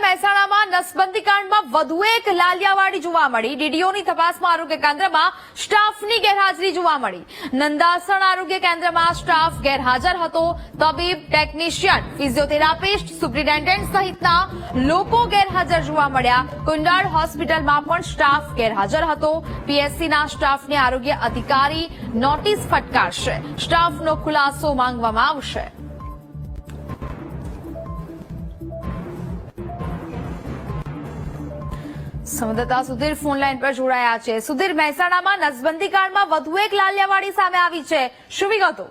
મહેસાણામાં નસબંધી કાંડમાં વધુ એક લાલિયાવાડી જોવા મળી. ડીડીઓની તપાસમાં આરોગ્ય કેન્દ્રમાં સ્ટાફની ગેરહાજરી જોવા મળી. નંદાસણ આરોગ્ય કેન્દ્રમાં સ્ટાફ ગેરહાજર હતો. તબીબ, ટેકનિશિયન, ફિઝિયોથેરાપિસ્ટ, સુપ્રિન્ટેન્ડન્ટ સહિતના લોકો ગેરહાજર જોવા મળ્યા. કુંડાળ હોસ્પિટલમાં પણ સ્ટાફ ગેરહાજર હતો. પીએસસીના સ્ટાફને આરોગ્ય અધિકારી નોટિસ ફટકારશે. સ્ટાફનો ખુલાસો માંગવામાં આવશે. સંવાદદાતા સુધીર ફોન લાઈન પર જોડાયા છે. સુધીર, મહેસાણામાં નસબંધી કાંડમાં વધુ એક લાલિયાવાડી સામે આવી છે. શું વિગતો?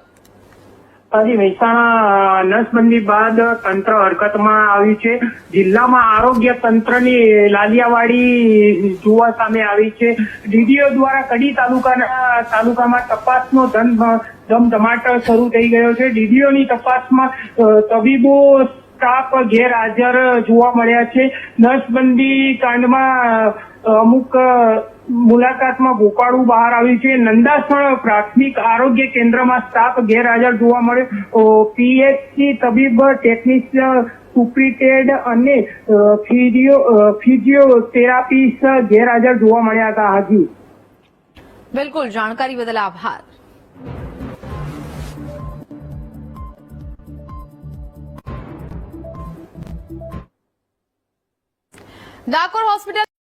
હજી મહેસાણા નસબંધી બાદ તંત્ર હરકતમાં આવ્યું છે. જિલ્લામાં આરોગ્ય તંત્રની લાલિયાવાડી જોવા સામે આવી છે. ડીડીઓ દ્વારા કડી તાલુકાના તાલુકામાં તપાસનો ધન ધમધમાટ શરૂ થઈ ગયો છે. ડીડીઓની તપાસમાં તબીબો સ્ટાફ ગેરહાજર જોવા મળ્યા છે. નસબંધી કાંડમાં અમુક મુલાકાતમાં ભોપાળું બહાર આવ્યું છે. નંદાસણ પ્રાથમિક આરોગ્ય કેન્દ્રમાં સ્ટાફ ગેરહાજર જોવા મળ્યો પીએચસી તબીબ, ટેકનિશિયન સુપ્રિટેડ અને ફિઝિયો ફિઝિયોથેરાપિસ્ટ ગેરહાજર જોવા મળ્યા હતા. હજી. બિલકુલ. જાણકારી બદલ આભાર. ડાકોર હોસ્પિટલ